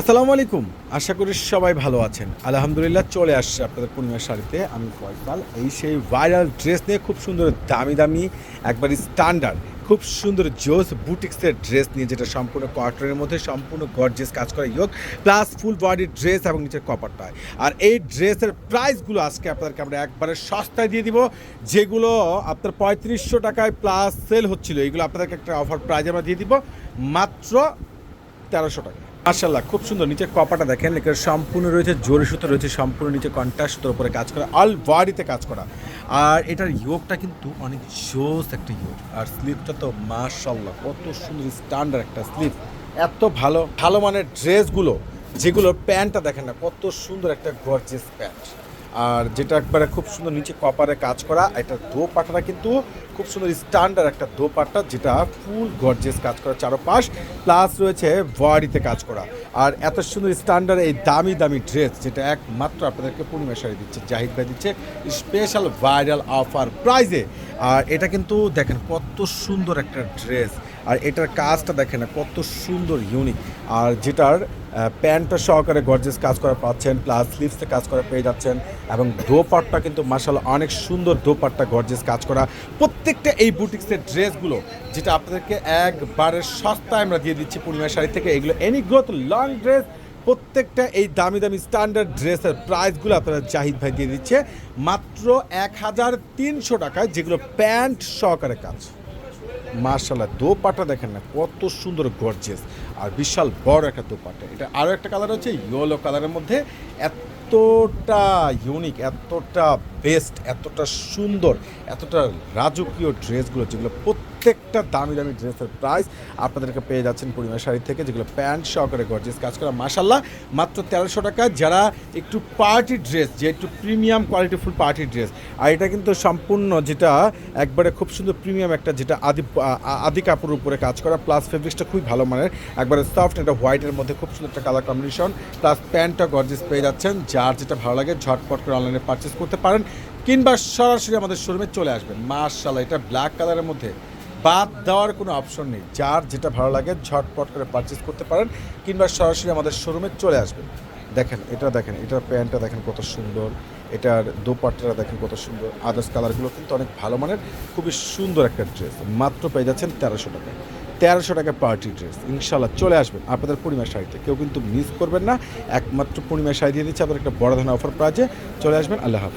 আসসালামু আলাইকুম। আশা করি সবাই ভালো আছেন। আলহামদুলিল্লাহ চলে আসছে আপনাদের পূর্ণিমার শাড়িতে। আমি ফয়সাল এই সেই ভাইরাল ড্রেস নিয়ে খুব সুন্দর দামি দামি একবারই স্ট্যান্ডার্ড খুব সুন্দর জোস বুটিক্সের ড্রেস নিয়ে যেটা সম্পূর্ণ কটনের মধ্যে সম্পূর্ণ গর্জেস কাজ করে yoke plus full body dress এবং নিচের কপারটা আর এই ড্রেসের প্রাইসগুলো আজকে আপনাদেরকে আমরা একবারে সস্তায় দিয়ে দিব, যেগুলো আপনার পঁয়ত্রিশশো টাকায় প্লাস সেল হচ্ছিল। এগুলো আপনাদেরকে একটা অফার প্রাইজ আমরা দিয়ে দিব, মাত্র তেরোশো টাকা। মার্শাল্লাহ খুব সুন্দর নিচে কপাটা দেখেন এখানে সম্পূর্ণ রয়েছে, জোরে সুতো রয়েছে, সম্পূর্ণ নিচে কন্ট্রাস্ট সুতোর উপরে কাজ করা অল বডিতে কাজ করা। আর এটার ইয়োগটা কিন্তু অনেক জোস একটা ইয়োগ, আর স্লিপটা তো মার্শাল্লাহ কত সুন্দর স্ট্যান্ডার্ড একটা স্লিপ। এত ভালো ভালো মানের ড্রেসগুলো যেগুলোর প্যান্টটা দেখেন না, কত সুন্দর একটা গর্জেস প্যান্ট আর যেটা একবারে খুব সুন্দর নিচে কপারে কাজ করা, এটা দোপাটাটা কিন্তু খুব সুন্দর স্ট্যান্ডার্ড একটা দোপাট্টা যেটা ফুল গর্জেস কাজ করা চারোপাশ প্লাস রয়েছে বডিতে কাজ করা। আর এত সুন্দর স্ট্যান্ডার্ড এই দামি দামি ড্রেস যেটা একমাত্র আপনাদেরকে পূর্ণিমা শাড়ি দিচ্ছে, জাহিদ ভাই দিচ্ছে স্পেশাল ভাইরাল অফার প্রাইজে আর এটা কিন্তু দেখেন কত সুন্দর একটা ড্রেস আর এটার কাজটা দেখেন না, কত সুন্দর ইউনিক আর যেটার প্যান্টটা সহকারে গর্জেস কাজ করা পাচ্ছেন প্লাস স্লিভসে কাজ করা পেয়ে যাচ্ছেন, এবং দোপাট্টা কিন্তু মার্শাল অনেক সুন্দর দোপাট্টা গর্জেস কাজ করা। প্রত্যেকটা এই বুটিক্সের ড্রেসগুলো, যেটা আপনাদেরকে একবারে সস্তায় আমরা দিয়ে দিচ্ছি পূর্ণিমা শাড়ি থেকে, এগুলো এনি গ্রোথ লং ড্রেস প্রত্যেকটা এই দামি দামি স্ট্যান্ডার্ড ড্রেসের প্রাইসগুলো আপনারা জাহিদ ভাই দিয়ে দিচ্ছে, মাত্র এক হাজার তিনশো টাকায় যেগুলো প্যান্ট সহকারে কাজ। মার্শাল্লাহ দোপাটা দেখেন না, কত সুন্দর গর্জেস আর বিশাল বড় একটা দোপাটা এটা আরও একটা কালার হচ্ছে ইয়েলো কালারের মধ্যে। এতটা ইউনিক এতটা বেস্ট, এতটা সুন্দর, এতটা রাজকীয় ড্রেসগুলো, যেগুলো প্রত্যেকটা দামি দামি ড্রেসের প্রাইস আপনাদেরকে পেয়ে যাচ্ছেন পরিমাণ শাড়ি থেকে, যেগুলো প্যান্ট সহকারে গর্জেস কাজ করা। মাসাল্লাহ মাত্র তেরোশো টাকা যারা একটু পার্টি ড্রেস যে একটু premium quality full party dress আর এটা কিন্তু সম্পূর্ণ যেটা একবারে খুব সুন্দর প্রিমিয়াম একটা যেটা আদি আদি কাপড়ের উপরে কাজ করা প্লাস ফেব্রিক্সটা খুবই ভালো মানের, একবারে সফট একটা হোয়াইটের মধ্যে খুব সুন্দর একটা কালার কম্বিনেশন প্লাস প্যান্টটা গর্জেস পেয়ে যাচ্ছেন। যার যেটা ভালো লাগে ঝটপট করে অনলাইনে পারচেস করতে পারেন। কিংবা সরাসরি আমাদের শোরুমে চলে আসবেন। মার্শাল্লাহ এটা ব্ল্যাক কালারের মধ্যে। বাদ দেওয়ার কোনো অপশন নেই। যার যেটা ভালো লাগে, ঝটপট করে পারচেস করতে পারেন কিংবা সরাসরি আমাদের শোরুমে চলে আসবেন। দেখেন, এটা দেখেন এটার প্যান্টটা দেখেন কত সুন্দর। এটার দোপাট্টাটা দেখেন কত সুন্দর। আদার্স কালারগুলো কিন্তু অনেক ভালো মানের, খুবই সুন্দর একটা ড্রেস মাত্র পেয়ে যাচ্ছেন তেরোশো টাকা। তেরোশো টাকা পার্টি ড্রেস ইনশাল্লাহ চলে আসবেন আপনাদের পূর্ণিমা শাড়িতে। কেউ কিন্তু মিস করবেন না। একমাত্র পূর্ণিমা শাড়ি দিয়ে দিচ্ছে আপনাদের একটা বড় ধরনের অফার প্রাইজে। চলে আসবেন, আল্লাহ